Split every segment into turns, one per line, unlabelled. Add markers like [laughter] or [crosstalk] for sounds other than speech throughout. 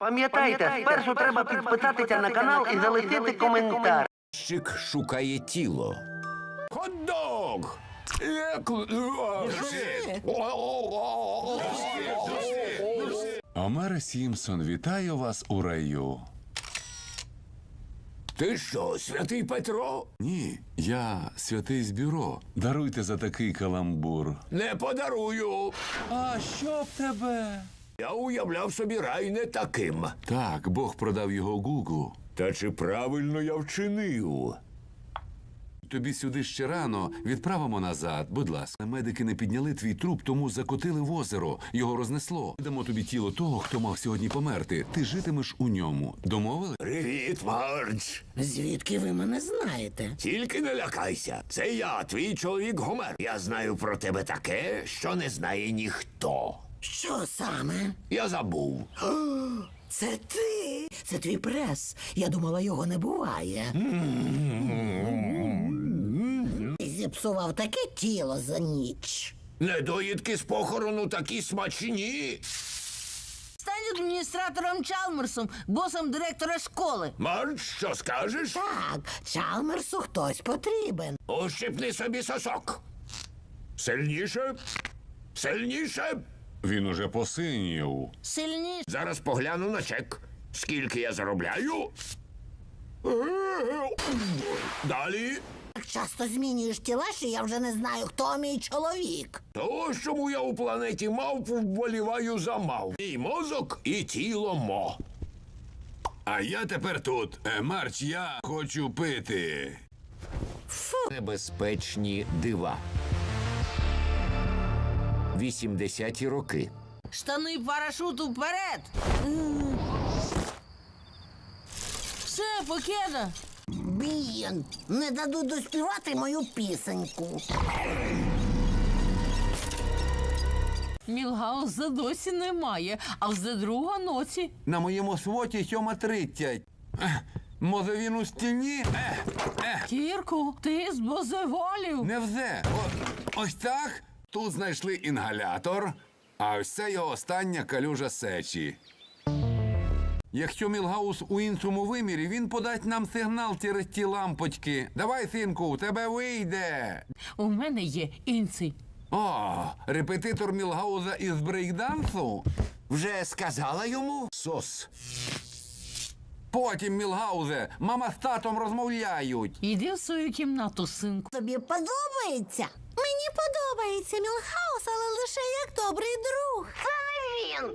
Пам'ятайте, спершу треба підписатися на канал і залишити коментар.
Щик шукає тіло. Хот-дог! Як-
Омер Сімпсон, вітаю вас у раю.
Ти що, святий Петро?
Ні, я святий з бюро. Даруйте за такий каламбур.
Не подарую.
А що б тебе?
Я уявляв собі рай не таким.
Так, Бог продав його Гугу.
Та чи правильно я вчинив?
Тобі сюди ще рано. Відправимо назад, будь ласка. Медики не підняли твій труп, тому закотили в озеро. Його рознесло. Дамо тобі тіло того, хто мав сьогодні померти. Ти житимеш у ньому. Домовили?
Привіт, Мардж.
Звідки ви мене знаєте?
Тільки не лякайся. Це я, твій чоловік Гомер. Я знаю про тебе таке, що не знає ніхто.
Що саме?
Я забув.
Це ти? Це твій прес. Я думала, його не буває. Ти Зіпсував таке тіло за ніч.
Недоїдки з похорону такі смачні.
Стань адміністратором Чалмерсом, босом директора школи.
Мардж, що скажеш?
Так, Чалмерсу хтось потрібен.
Ущипни собі сосок. Сильніше. Сильніше.
Він уже посинів.
Сильніше.
Зараз погляну на чек. Скільки я заробляю? Далі.
Так часто змінюєш тіла, що я вже не знаю, хто мій чоловік.
То чому я у планеті мавп вболіваю за мав. Мій мозок і тіло мо.
А я тепер тут. Е, Марч, я хочу пити.
Небезпечні дива. 80-ті роки.
Штани парашут уперед. Все, покеда.
Блін, не дадуть доспівати мою пісеньку.
Мілгаус за досі немає, а вже друга ноці.
На моєму своті 7.30. Ех, Може він у стіні? Ех, ех.
Кірку, ти з бозеволів.
Невже. О, ось так. Тут знайшли інгалятор, а ось це його остання калюжа сечі. Якщо Мілгаус у іншому вимірі, він подасть нам сигнал через ті лампочки. Давай, синку, у тебе вийде.
У мене є інци.
О, репетитор Мілгауза із брейкдансу.
Вже сказала йому? Сос.
Потім, Мілгаузе, мама з татом розмовляють.
Іди в свою кімнату, синку.
Тобі подобається? Мені подобається Мілхаус, але лише як добрий друг. Це не він.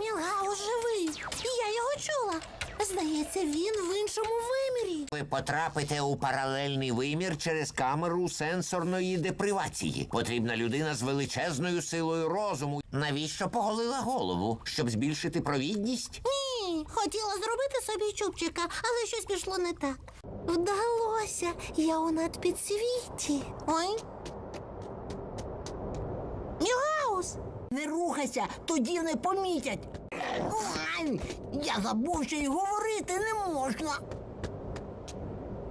Мілгаус живий. І я його чула. Здається, він в іншому вимірі.
Ви потрапите у паралельний вимір через камеру сенсорної депривації. Потрібна людина з величезною силою розуму. Навіщо поголила голову? Щоб збільшити провідність?
Ні, хотіла зробити собі чубчика, але щось пішло не так. Вдалося. Я у надпідсвіті. Ой. Мілгаус! Не рухайся, тоді не помітять. Ай, Я забув, що й говорити не можна.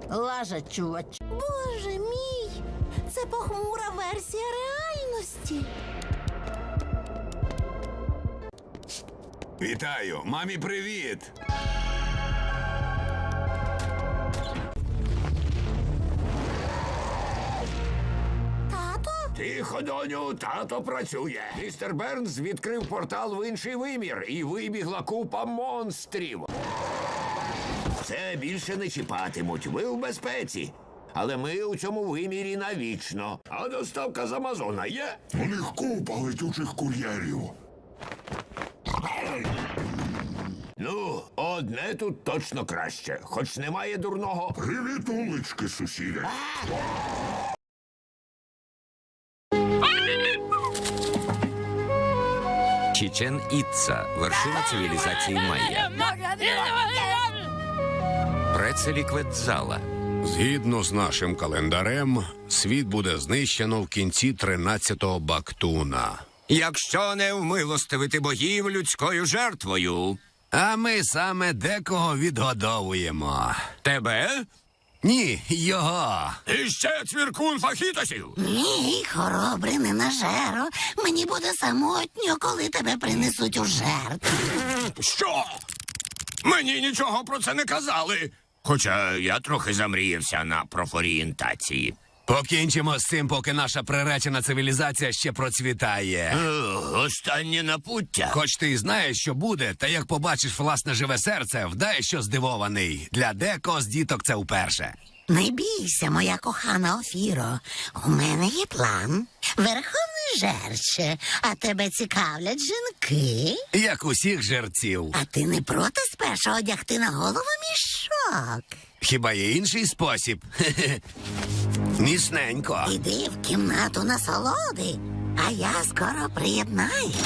Лажа, чувач.
Боже мій, це похмура версія реальності.
Вітаю, мамі, привіт.
Тихо, доню, тато працює. Містер Бернс відкрив портал в інший вимір і вибігла купа монстрів. Це більше не чіпатимуть. Ви в безпеці. Але ми у цьому вимірі навічно. А доставка з Амазона є?
У них купа летючих кур'єрів.
Ну, одне тут точно краще, хоч немає дурного.
Привіт, улички, сусіди.
Чечен Ітца – вершина цивілізації Майя. Прецелі Кветзала.
Згідно з нашим календарем, світ буде знищено в кінці 13-го Бактуна.
Якщо не вмилостивити богів людською жертвою.
А ми саме декого відгодовуємо.
Тебе?
Ні, його.
І ще цвіркун фахітосів.
Ні, хоробрий не нажеро. Мені буде самотньо, коли тебе принесуть у жертву.
Що?
Мені нічого про це не казали. Хоча я трохи замріявся на профорієнтації.
Покінчимо з цим, поки наша приречена цивілізація ще процвітає.
Е, Останнє напуття.
Хоч ти й знаєш, що буде, та як побачиш власне живе серце, вдай, що здивований. Для декого з діток це вперше.
Не бійся, моя кохана Офіро. У мене є план. Верховний жерче, а тебе цікавлять жінки.
Як усіх жерців.
А ти не проти спершу одягти на голову мішок.
Хіба є інший спосіб? Хе-хе. [laughs] Міцненько.
Іди в кімнату насолоди, а я скоро приєднаюсь.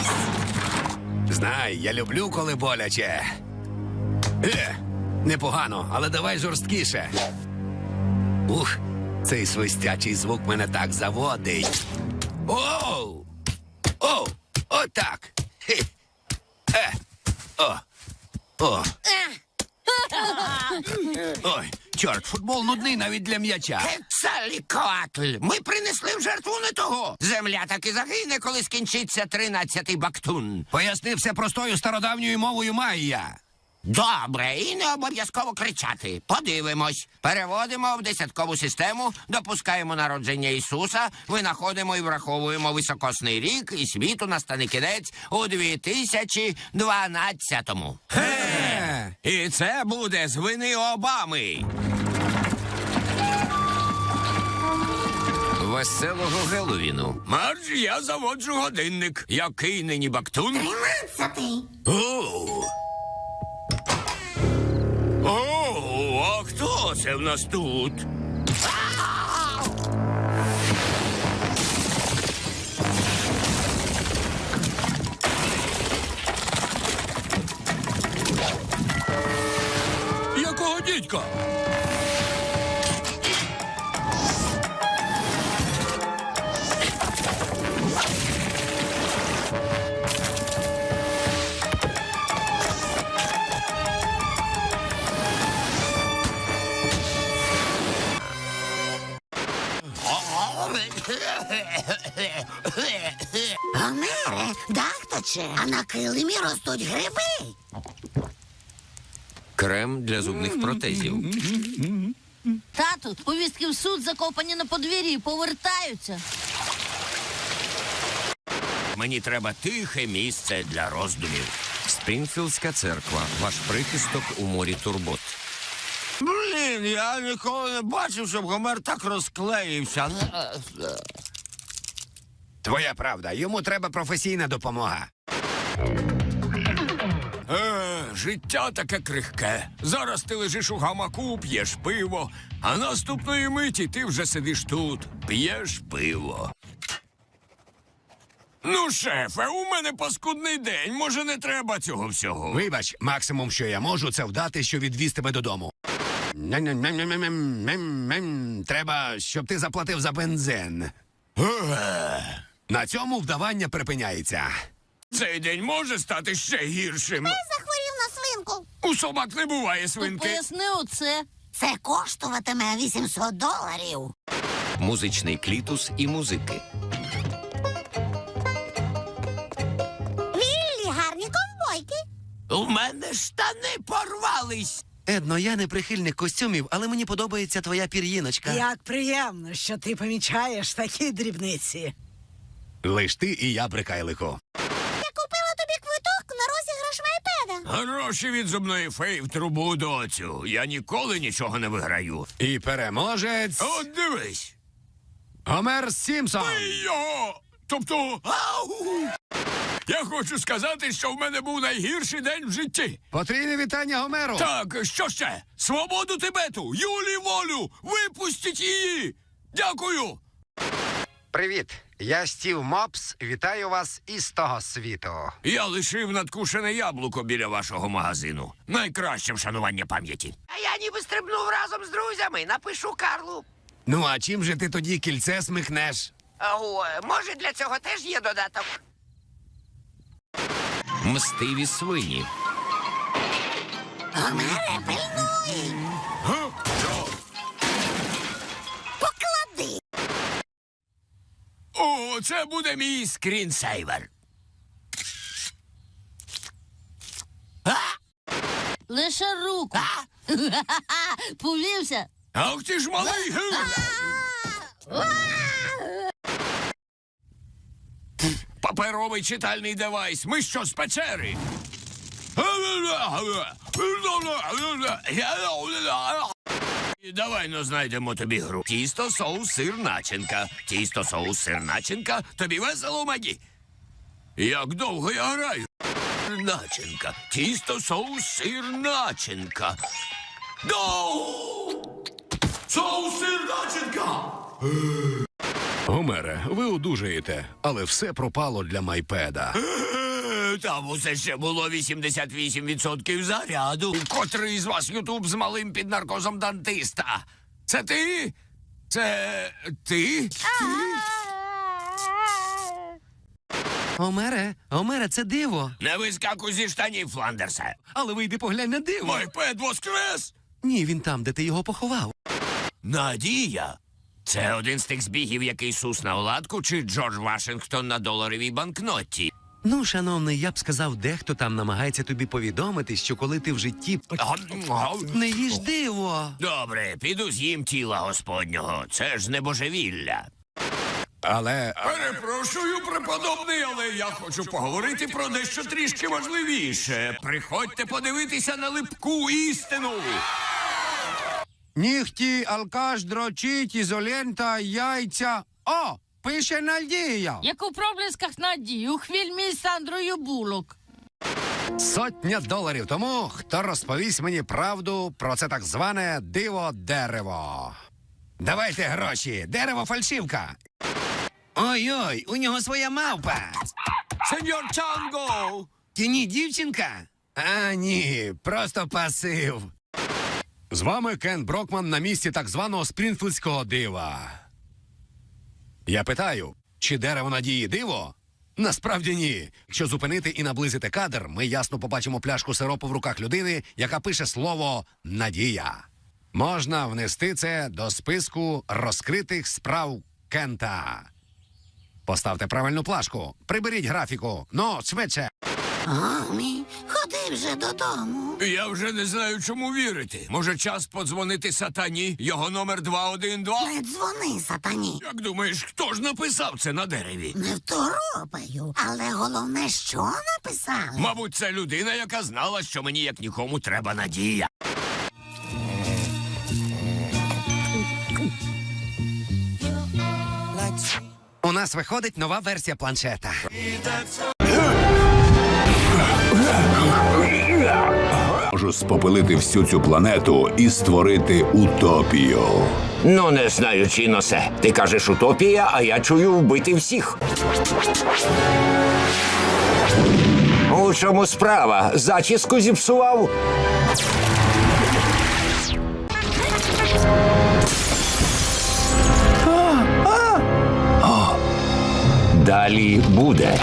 Знай, я люблю, коли боляче. Е, непогано, але давай жорсткіше. Ух, цей свистячий звук мене так заводить. Оу! Оу! Отак. Хе. Е. О. О. Ой, чорт, футбол нудний навіть для м'яча.
Кецалікоатль! Ми принесли в жертву не того. Земля таки загине, коли скінчиться тринадцятий бактун.
Пояснив все простою стародавньою мовою Майя.
Добре, і не обов'язково кричати. Подивимось. Переводимо в десяткову систему, допускаємо народження Ісуса, винаходимо і враховуємо високосний рік, і світу настане кінець у 2012-му.
Е.
І це буде з вини Обами. Веселого Геловіну. Марж, я заводжу годинник. Який нині бактун?
Тринадцятий.
О! О, а хто це в нас тут?
Якого дідька?
Дакточе, а на килимі ростуть гриби.
Крем для зубних протезів.
Тату, повістки в суд закопані на подвір'ї, повертаються.
Мені треба тихе місце для роздумів.
Спрінфілдська церква. Ваш прихисток у морі турбот.
Блін, я ніколи не бачив, щоб Гомер так розклеївся.
Твоя правда, йому треба професійна допомога.
Е, життя таке крихке. Зараз ти лежиш у гамаку, п'єш пиво, а наступної миті ти вже сидиш тут, п'єш пиво. Ну, шефе, у мене паскудний день. Може, не треба цього всього.
Вибач, максимум, що я можу, це вдати, що відвіз тебе додому. Ням-ням-ням-ням-ням-ням-ням. Треба, щоб ти заплатив за бензин. На цьому вдавання припиняється.
Цей день може стати ще гіршим.
Захворів на свинку.
У собак не буває свинки.
поясни оце.
Це коштуватиме 800 доларів.
Музичний клітус і музики.
Віллі, гарні ковбойки.
У мене штани порвались.
Едно, я не прихильник костюмів, але мені подобається твоя пір'їночка.
Як приємно, що ти помічаєш такі дрібниці.
Лиш ти і я брикайлику.
Гроші від зубної феї в трубу доцю. Я ніколи нічого не виграю.
І переможець
От дивись.
Гомер Сімпсон.
Його! Тобто. Ау! Я хочу сказати, що в мене був найгірший день в житті.
Потрійне вітання Гомеру.
Так, що ще? Свободу Тибету! Юлі волю! Випустіть її! Дякую!
Привіт, я Стів Мопс. Вітаю вас із того світу.
Я лишив надкушене яблуко біля вашого магазину. Найкраще вшанування пам'яті.
А я ніби стрибнув разом з друзями. Напишу Карлу.
Ну а чим же ти тоді кільце смикнеш?
О, може для цього теж є додаток.
Мстиві свині.
Гомере, пильнуй.
О, це буде мій скрінсейвер. А!
Лише руку. [laughs] Повівся.
Ах ти ж малий! Паперовий читальний девайс. Ми що з печери? Давай ну знайдемо тобі гру. Тісто, соус, сир, начинка. Тісто, соус, сир, начинка. Тобі весело, Маді? Як довго я граю? Начинка. Тісто, соус, сир, начинка. Доу! Соус, сир, начинка!
Гомере, ви одужаєте, але все пропало для майпеда. [gasps]
Там усе ще було 88% заряду. Котрий з вас Ютуб з малим під наркозом дантиста? Це ти? Це ти?
Омере, Омере, це диво.
Не вискакуй зі штанів, Фландерсе.
Але вийди поглянь на диво.
Майпед воскрес!
Ні, він там, де ти його поховав.
Надія. Це один з тих збігів, який Сус на оладку, чи Джордж Вашингтон на доларовій банкноті.
Ну, шановний, я б сказав, дехто там намагається тобі повідомити, що коли ти в житті не їж диво.
Добре, піду з'їм тіла господнього. Це ж не божевілля.
Але
Перепрошую, преподобний, але я хочу поговорити про дещо трішки важливіше. Приходьте подивитися на липку істину.
Нігті, алкаш, дрочить, ізолента, яйця. О, пише Надія.
Як у проблисках надії у фільмі з Сандрою Булок.
сотня доларів тому, хто розповість мені правду про це так зване диво дерево. Давайте гроші, дерево фальшивка.
Ой-ой, у нього своя мавпа.
Сеньор Чанго!
Ти ні, дівчинка?
А ні, просто пасив. З вами Кен Брокман на місці так званого спрінфілдського дива. Я питаю, чи дерево надії диво? Насправді ні. Якщо зупинити і наблизити кадр, ми ясно побачимо пляшку сиропу в руках людини, яка пише слово Надія. Можна внести це до списку розкритих справ Кента. Поставте правильну плашку, приберіть графіку. Ну, швидше.
Гомі, ходи вже додому.
Я вже не знаю, чому вірити. Може, час подзвонити сатані? Його номер 212?
Не дзвони, сатані.
Як думаєш, хто ж написав це на дереві?
Не второпаю, але головне, що написали.
Мабуть, це людина, яка знала, що мені як нікому треба надія.
У нас виходить нова версія планшета.
Можу спопилити всю цю планету і створити утопію.
Ну, не знаю, Чіносе. Ти кажеш утопія, а я чую вбити всіх. У чому справа? Зачіску зіпсував? Далі буде.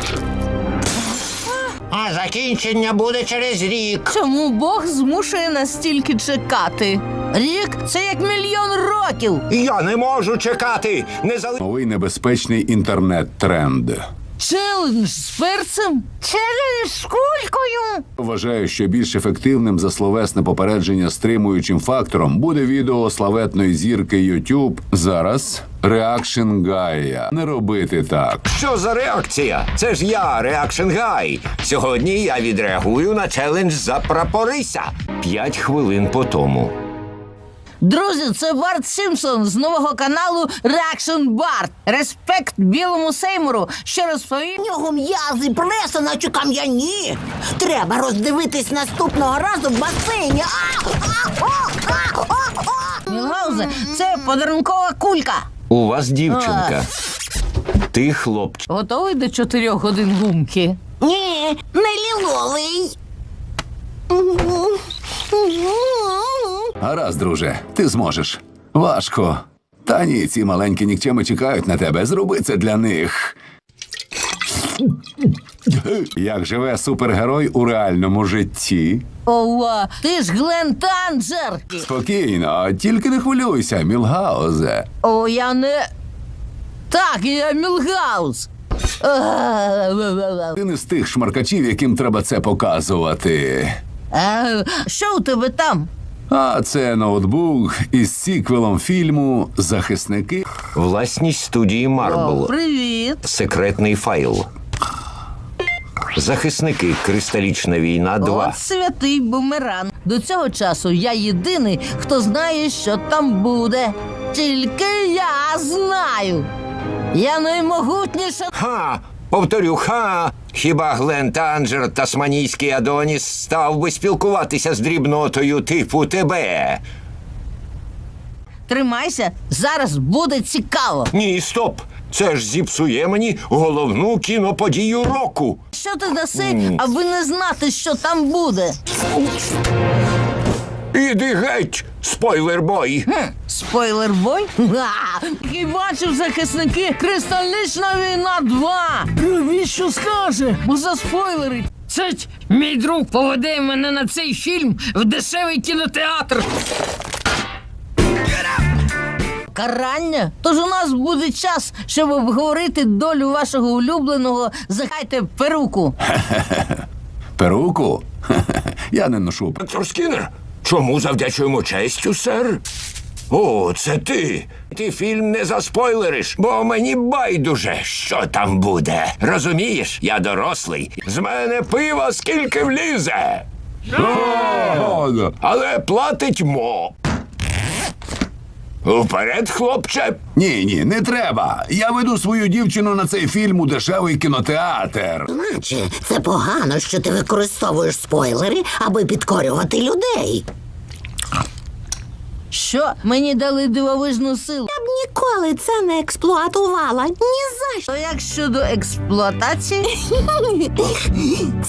Закінчення буде через рік.
Чому Бог змушує нас стільки чекати? Рік це як мільйон років.
Я не можу чекати. Не зали...
Новий небезпечний інтернет-тренд.
Челендж з перцем? Челендж з кулькою?
Вважаю, що більш ефективним за словесне попередження стримуючим фактором буде відео славетної зірки YouTube. Зараз реакшн Гая. Не робити так.
Що за реакція? Це ж я, Реакшн Гай. Сьогодні я відреагую на челендж за прапориса. П'ять хвилин по тому.
Друзі, це Барт Сімпсон з нового каналу Reaction Bart. Респект білому Сеймуру, що розповів.
У нього м'язи преса, наче кам'яні. Треба роздивитись наступного разу в басейні. А! А! О! А! О! О!
Мілгаузе, це подарункова кулька.
У вас дівчинка. Ти хлопчик.
Готовий до чотирьох годин гумки?
Ні, не ліловий.
Гаразд, друже, ти зможеш. Важко. Та ні, ці маленькі нікчеми чекають на тебе. Зроби це для них. Як живе супергерой у реальному житті?
Ова, ти ж Глен Танджер.
Спокійно, тільки не хвилюйся, Мілгаузе.
О, я не. Так, я Мілгаус.
Ти не з тих шмаркачів, яким треба це показувати.
Е, що у тебе там?
А це ноутбук із сіквелом фільму Захисники.
Власність студії Марбл.
Привіт.
Секретний файл. Захисники Кристалічна війна 2.
От святий бумеран. До цього часу я єдиний, хто знає, що там буде. Тільки я знаю. Я наймогутніша.
Ха! Повторю, ха! Хіба Глен Танджер, тасманійський Адоніс, став би спілкуватися з дрібнотою типу тебе?
Тримайся, зараз буде цікаво.
Ні, стоп! Це ж зіпсує мені головну кіноподію року.
Що ти даси, аби не знати, що там буде?
Іди геть, спойлер-бой!
Спойлер-бой? Га! І бачив захисники Кристалічна війна 2! Навіщо скаже? Бо за спойлери.
Цить, мій друг поведе мене на цей фільм в дешевий кінотеатр.
Карання? Тож у нас буде час, щоб обговорити долю вашого улюбленого захайте перуку. [laughs]
Перуку? [laughs] Я не ношу.
Доктор Скіннер, чому завдячуємо честю, сер? О, це ти. Ти фільм не заспойлериш, бо мені байдуже, що там буде. Розумієш, я дорослий. З мене пива скільки влізе. Але платить мо. Вперед, хлопче.
Ні, ні, не треба. Я веду свою дівчину на цей фільм у дешевий кінотеатр.
Наче це погано, що ти використовуєш спойлери, аби підкорювати людей.
Що мені дали дивовижну силу?
Я б ніколи це не експлуатувала. Ні за що.
То як щодо експлуатації?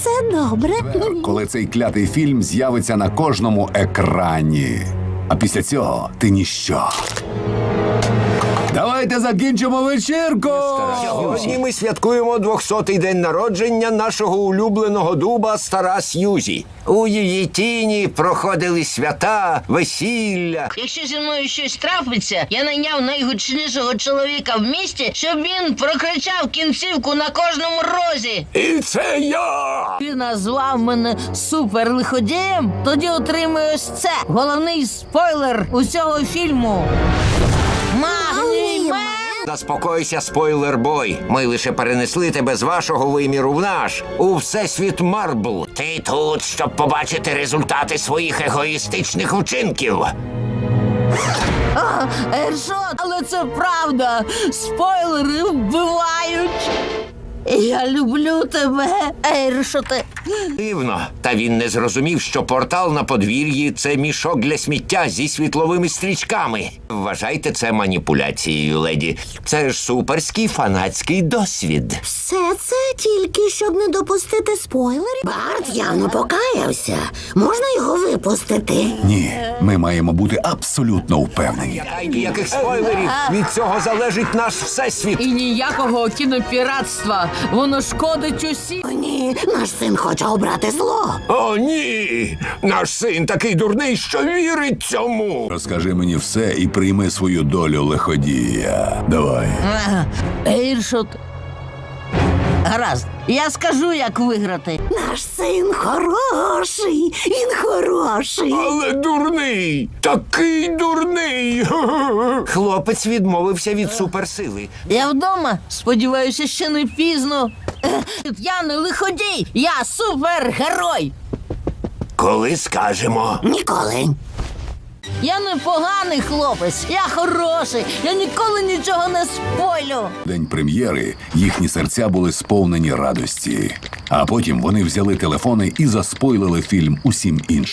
Це добре.
Коли цей клятий фільм з'явиться на кожному екрані. А після цього ти ніщо. Давайте закінчимо вечірку.
Сьогодні ми святкуємо 200-й день народження нашого улюбленого дуба стара Сьюзі. У її тіні проходили свята, весілля.
Якщо зі мною щось трапиться, я найняв найгучнішого чоловіка в місті, щоб він прокричав кінцівку на кожному розі.
І це я!
Ти назвав мене суперлиходієм? Тоді отримай ось це. Головний спойлер усього фільму.
Заспокойся, спойлер-бой. Ми лише перенесли тебе з вашого виміру в наш у всесвіт Марбл. Ти тут, щоб побачити результати своїх егоїстичних вчинків.
Ершот, але це правда. Спойлери вбивають. Я люблю тебе, Ершоте.
Дивно, та він не зрозумів, що портал на подвір'ї це мішок для сміття зі світловими стрічками. Вважайте це маніпуляцією, леді. Це ж суперський фанатський досвід.
Все це тільки щоб не допустити спойлерів. Барт явно покаявся. Можна його випустити?
Ні, ми маємо бути абсолютно впевнені.
Ніяких спойлерів. Від цього залежить наш всесвіт.
І ніякого кінопіратства. Воно шкодить усім.
О, ні, наш син хоче обрати зло.
О, ні! Наш син такий дурний, що вірить цьому.
Розкажи мені все і прийми свою долю лиходія. Давай.
Ершот. Гаразд, я скажу, як виграти.
Наш син хороший. Він хороший.
Але дурний! Такий дурний! [laughs] Хлопець відмовився від суперсили.
Я вдома. Сподіваюся, ще не пізно. Я не лиходій, я супергерой.
Коли скажемо.
Ніколи.
Я не поганий хлопець, я хороший. Я ніколи нічого не спойлю.
День прем'єри їхні серця були сповнені радості. А потім вони взяли телефони і заспойлили фільм усім іншим.